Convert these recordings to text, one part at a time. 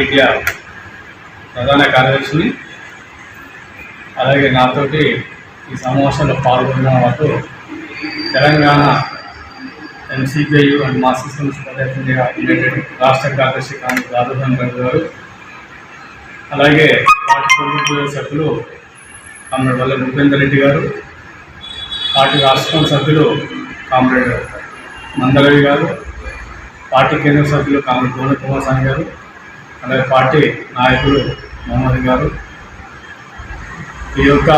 Media ప్రధాన కార్యదర్శిని అలాగే నాతోటి ఈ సమావేశంలో పాల్గొన్న వారు Telangana NCPI and master communist united రాష్ట్ర కార్యదర్శి కానీ రాజధాని రెడ్డి గారు అలాగే పార్టీ ప్రభుత్వ సభ్యులు కామ్రేడ్ వల్ల భూపేందర్ రెడ్డి గారు పార్టీ రాష్ట్ర సభ్యులు కామ్రేడ్ మందరవి గారు పార్టీ కేంద్ర సభ్యులు కామ్రేడ్ గోన కుమారస్వామి గారు అలాగే పార్టీ నాయకులు మహమ్మద్ గారు. ఈ యొక్క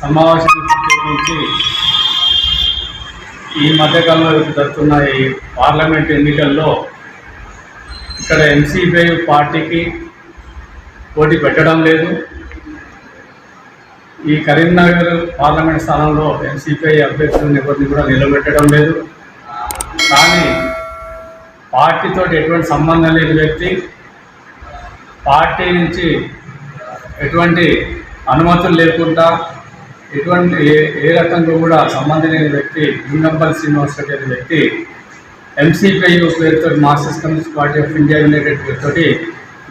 సమావేశాన్ని ప్రత్యేకించి ఈ మధ్యకాలంలో జరుగుతున్న ఈ పార్లమెంట్ ఎన్నికల్లో ఇక్కడ ఎన్సీపీ పార్టీకి పోటీ పెట్టడం లేదు. ఈ కరీంనగర్ పార్లమెంట్ స్థానంలో ఎన్సీపీ అభ్యర్థులను ఎవరిని కూడా నిలబెట్టడం లేదు. కానీ పార్టీతో ఎటువంటి సంబంధం లేని వ్యక్తి పార్టీ నుంచి ఎటువంటి అనుమతులు లేకుండా ఎటువంటి ఏ ఏ రకంగా కూడా సంబంధం లేని వ్యక్తి గుండంపల్లి శ్రీనివాస్ రెడ్డి అనే వ్యక్తి ఎంసీపీయు పేరుతో Marxist communist party of India united పేరుతో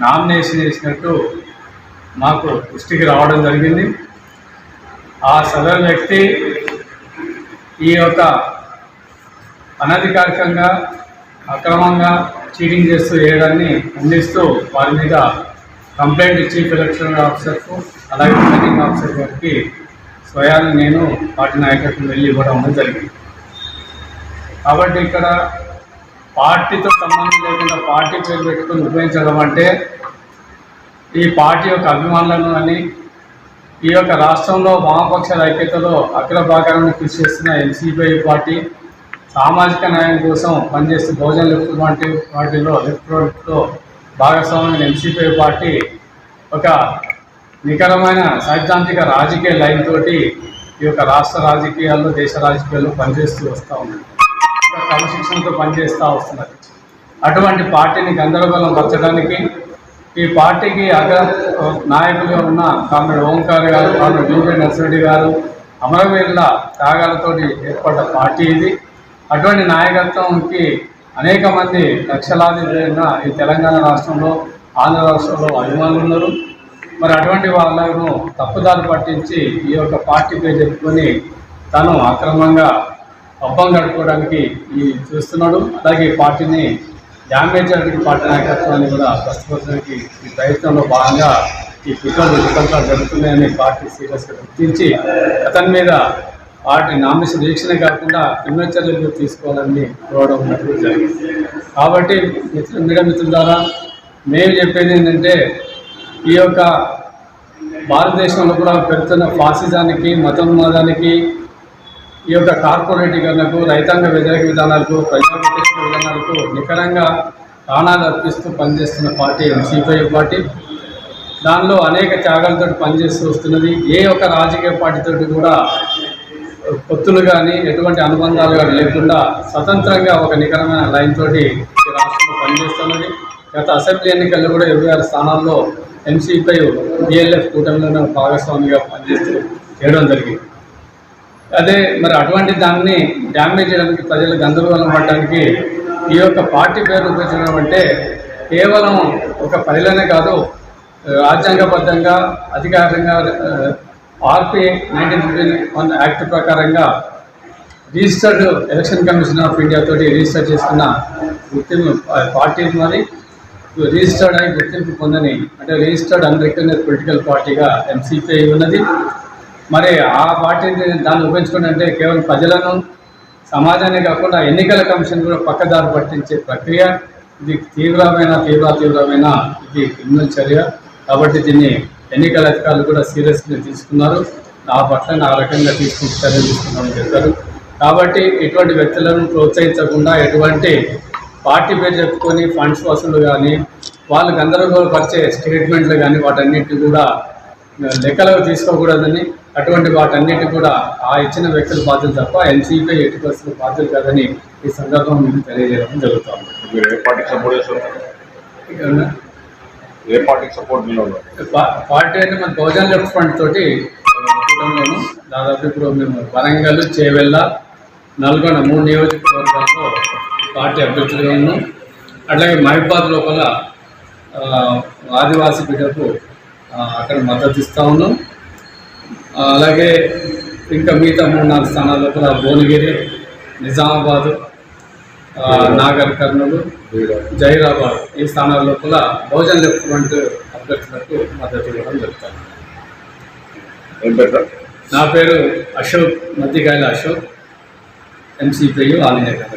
నామినేషన్ వేసినట్టు మాకు దృష్టికి రావడం జరిగింది. ఆ సదరు వ్యక్తి ఈ యొక్క అనధికారికంగా అక్రమంగా చీటింగ్ చేస్తూ వేయడాన్ని ఖండిస్తూ వారి మీద కంప్లైంట్ చీఫ్ ఎలక్షన్ ఆఫీసర్కు అలాగే రిటర్నింగ్ ఆఫీసర్ గారికి స్వయాన్ని నేను పార్టీ నాయకత్వం వెళ్ళి ఇవ్వడం అనేది జరిగింది. కాబట్టి ఇక్కడ పార్టీతో సంబంధం లేకుండా పార్టీ పేరు పెట్టుకుని ఉపయోగించడం అంటే ఈ పార్టీ యొక్క అభిమానులను అని ఈ యొక్క రాష్ట్రంలో వామపక్షాల ఐక్యతలో అగ్రభాగాలను కృషి చేస్తున్న ఎన్సీపీ పార్టీ సామాజిక న్యాయం కోసం పనిచేస్తూ బహుజన్ లెఫ్ట్ వంటి పార్టీలో లెఫ్ట్ ఫ్రంట్లో భాగస్వామ్యం ఎన్సీపీ పార్టీ ఒక నికరమైన సైద్ధాంతిక రాజకీయ లైన్ తోటి ఈ యొక్క రాష్ట్ర రాజకీయాల్లో దేశ రాజకీయాల్లో పనిచేస్తూ వస్తూ ఉన్నారు ఒక క్రమశిక్షణతో పనిచేస్తూ వస్తున్నది అటువంటి పార్టీని గందరగోళం పరచడానికి ఈ పార్టీకి అగ్ర నాయకులుగా ఉన్న కామ్రేడ్ ఓంకార్ గారు కామ్రేడ్ బీజే నర్సిరెడ్డి గారు అమరవీరుల త్యాగాలతోటి ఏర్పడ్డ పార్టీ ఇది. అటువంటి నాయకత్వంకి అనేక మంది లక్షలాది ఈ తెలంగాణ రాష్ట్రంలో ఆంధ్ర రాష్ట్రంలో అభిమానులు ఉన్నారు. మరి అటువంటి వాళ్ళను తప్పుదారి పట్టించి ఈ యొక్క పార్టీ పేరు చెప్పుకొని తను అక్రమంగా పబ్బం గడుపుకోవడానికి ఈ చూస్తున్నాడు. అలాగే పార్టీని డ్యామేజ్ చేయడానికి పార్టీ నాయకత్వాన్ని కూడా ప్రస్తుతానికి ఈ ప్రయత్నంలో భాగంగా ఈ కుట్రలు వికల్పాలు జరుగుతున్నాయని పార్టీ సీరియస్గా గుర్తించి అతని మీద వాటి నామినేషన్ దీక్షనే కాకుండా క్రిమినల్ చర్యలు తీసుకోవాలని కోరడం జరిగింది. కాబట్టి మిత్రులు మీడియా మిత్రుల ద్వారా మేము చెప్పేది ఏంటంటే ఈ యొక్క భారతదేశంలో కూడా పెరుగుతున్న ఫాసిజానికి మతోన్మాదానికి ఈ యొక్క కార్పొరేటీకరణకు రైతాంగ వ్యతిరేక విధానాలకు ప్రజా వ్యతిరేక విధానాలకు నికరంగా ప్రాణాలు అర్పిస్తూ పనిచేస్తున్న పార్టీ సిపిఐ పార్టీ. దానిలో అనేక త్యాగాలతో పనిచేస్తూ వస్తున్నది. ఏ ఒక్క రాజకీయ పార్టీతోటి కూడా పొత్తులు కానీ ఎటువంటి అనుబంధాలు కానీ లేకుండా స్వతంత్రంగా ఒక నికరమైన లైన్ తోటి రాష్ట్రంలో పనిచేస్తున్నది. గత అసెంబ్లీ ఎన్నికల్లో కూడా ఇరవై ఆరు స్థానాల్లో ఎంసీపై డిఎల్ఎఫ్ కూటమిలో భాగస్వామిగా పనిచేస్తూ చేయడం జరిగింది. అదే మరి అటువంటి దాన్ని డ్యామేజ్ చేయడానికి ప్రజలు గందరగోళం పడడానికి ఈ యొక్క పార్టీ పేరు ఉపయోగించడం అంటే కేవలం ఒక పరిలోనే కాదు రాజ్యాంగబద్ధంగా అధికారంగా RP nineteen fifteen one act ప్రకారంగా registered election commission of India తోటి రిజిస్టర్ చేసుకున్న గుర్తింపు పార్టీ మరి రిజిస్టర్డ్ అని గుర్తింపు పొందని అంటే రిజిస్టర్డ్ అన్రికగ్నైజ్ పొలిటికల్ పార్టీగా ఎంసీపీఐ ఉన్నది. మరి ఆ పార్టీని దాన్ని ఉపయోగించుకోండి అంటే కేవలం ప్రజలను సమాజాన్ని కాకుండా ఎన్నికల కమిషన్ కూడా పక్కదారి పట్టించే ప్రక్రియ. ఇది తీవ్రమైన తీవ్ర తీవ్రమైన ఇది క్రిమినల్ చర్య. కాబట్టి దీన్ని ఎన్నికల అధికారులు కూడా సీరియస్గా తీసుకున్నారు. ఆ పట్ల ఆ రకంగా తీసుకుని చర్య తీసుకున్నామని చెప్పారు. కాబట్టి ఇటువంటి వ్యక్తులను ప్రోత్సహించకుండా ఎటువంటి పార్టీ పేరు చెప్పుకొని ఫండ్స్ వసూలు కానీ వాళ్ళు గందరగోళపరిచే స్టేట్మెంట్లు కానీ వాటన్నిటిని కూడా లెక్కలకు తీసుకోకూడదని అటువంటి వాటన్నిటి కూడా ఆ ఇచ్చిన వ్యక్తుల బాధ్యత తప్ప ఎన్సీపీ ఎట్టి పరిస్థితులు బాధ్యత కాదని ఈ సందర్భం మీకు తెలియజేయడం జరుగుతుంది. మీరు ఏ పార్టీకి సపోర్ట్ పార్టీ అంటే మన బహుజన్ లెఫ్ట్ ఫ్రంట్ తోటి కూటమిలోను దాదాపు ఇప్పుడు మేము వరంగల్ చేవెళ్ళ నల్గొండ మూడు నియోజకవర్గాల్లో పార్టీ అభ్యర్థులుగా ఉన్నాం. అట్లాగే మహిబాద్ లోపల ఆదివాసీ బిడ్డకు అక్కడ మద్దతు ఇస్తూ ఉన్నాం. అలాగే ఇంకా మిగతా మూడు నాలుగు స్థానాల లోపల భువనగిరి నిజామాబాదు నాగర్ కర్నూలు జైరాబాద్ ఈ స్థానాల లోపల బహుజన్ లెఫ్ట్ ఫ్రంట్ అభ్యర్థులకు మద్దతు ఇవ్వడం జరుగుతుంది. నా పేరు అశోక్ మధ్యకాయల అశోక్ ఎంసీపీయు కమిటీ